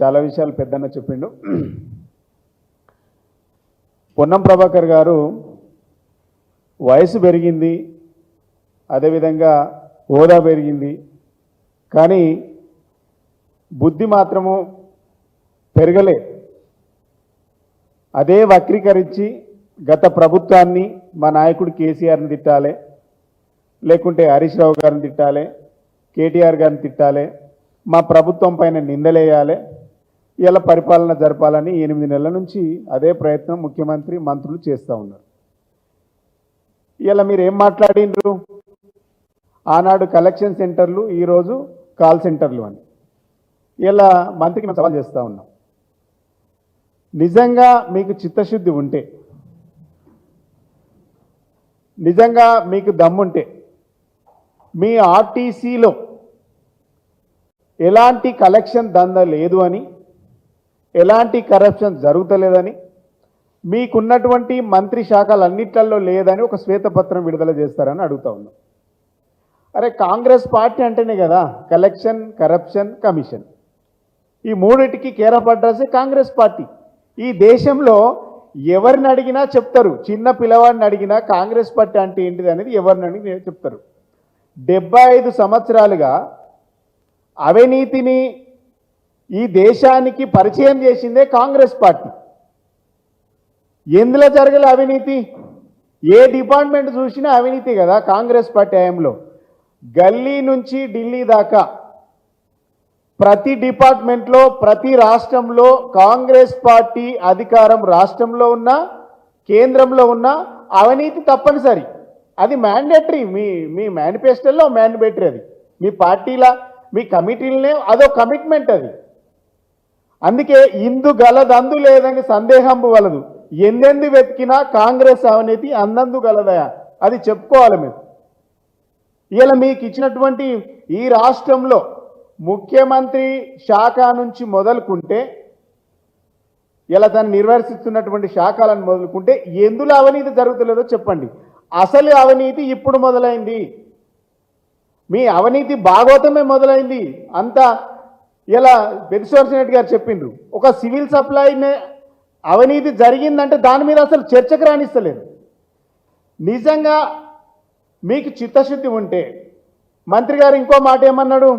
చాలా విషయాలు పెద్దన్న చెప్పిండు. పొన్నం ప్రభాకర్ గారు వయసు పెరిగింది అదేవిధంగా హోదా పెరిగింది కానీ బుద్ధి మాత్రము పెరగలే. అదే వక్రీకరించి గత ప్రభుత్వాన్ని మా నాయకుడు కేసీఆర్ని తిట్టాలి లేకుంటే హరీష్ రావు గారిని తిట్టాలి కేటీఆర్ గారిని తిట్టాలి మా ప్రభుత్వం పైన నిందలేయాలి. ఇలా పరిపాలన జరపాలని ఎనిమిది నెలల నుంచి అదే ప్రయత్నం ముఖ్యమంత్రి మంత్రులు చేస్తూ ఉన్నారు. ఇలా మీరు ఏం మాట్లాడిండ్రు ఆనాడు కలెక్షన్ సెంటర్లు ఈరోజు కాల్ సెంటర్లు అని. ఇలా మంత్రికి మేము సవాల్ చేస్తూ ఉన్నాం. నిజంగా మీకు చిత్తశుద్ధి ఉంటే నిజంగా మీకు దమ్ముంటే మీ ఆర్టీసీలో ఎలాంటి కలెక్షన్ దంద లేదు అని ఎలాంటి కరప్షన్ జరుగుతలేదని మీకున్నటువంటి మంత్రి శాఖలన్నిట్లలో లేదని ఒక శ్వేతపత్రం విడుదల చేస్తారని అడుగుతా ఉన్నాం. అరే కాంగ్రెస్ పార్టీ అంటేనే కదా కలెక్షన్ కరప్షన్ కమిషన్ ఈ మూడింటికి కేరఫ్ అడ్రస్ కాంగ్రెస్ పార్టీ. ఈ దేశంలో ఎవరిని అడిగినా చెప్తారు. చిన్న పిల్లవాడిని అడిగినా కాంగ్రెస్ పార్టీ అంటే ఏంటిది అనేది ఎవరిని అడిగి చెప్తారు. డెబ్బై ఐదు సంవత్సరాలుగా అవినీతిని ఈ దేశానికి పరిచయం చేసిందే కాంగ్రెస్ పార్టీ. ఎందులో జరగలే అవినీతి? ఏ డిపార్ట్మెంట్ చూసినా అవినీతి కదా కాంగ్రెస్ పార్టీ హయాంలో. గల్లీ నుంచి ఢిల్లీ దాకా ప్రతి డిపార్ట్మెంట్లో ప్రతి రాష్ట్రంలో కాంగ్రెస్ పార్టీ అధికారం రాష్ట్రంలో ఉన్న కేంద్రంలో ఉన్న అవినీతి తప్పనిసరి. అది మ్యాండేటరీ మీ మీ మేనిఫెస్టోలో మ్యాండేటరీ అది. మీ పార్టీల మీ కమిటీలనే అదో కమిట్మెంట్ అది. అందుకే ఇందు గలదందు లేదని సందేహం వలదు. ఎన్నెందు వెతికినా కాంగ్రెస్ అవినీతి అందందు గలదయా? అది చెప్పుకోవాలి మీరు. ఇలా మీకు ఇచ్చినటువంటి ఈ రాష్ట్రంలో ముఖ్యమంత్రి శాఖ నుంచి మొదలుకుంటే ఇలా దాన్ని నిర్వర్తిస్తున్నటువంటి శాఖలను మొదలుకుంటే ఎందులో అవినీతి జరుగుతలేదో చెప్పండి. అసలు అవినీతి ఇప్పుడు మొదలైంది. మీ అవినీతి భాగవతమే మొదలైంది. అంతా ఇలా బెదిసోర్సినట్టు గారు చెప్పిండ్రు. ఒక సివిల్ సప్లైనే అవినీతి జరిగిందంటే దాని మీద అసలు చర్చకు రాణిస్తలేదు నిజంగా మీకు చిత్తశుద్ధి ఉంటే మంత్రి గారు ఇంకో మాట ఏమన్నాడు?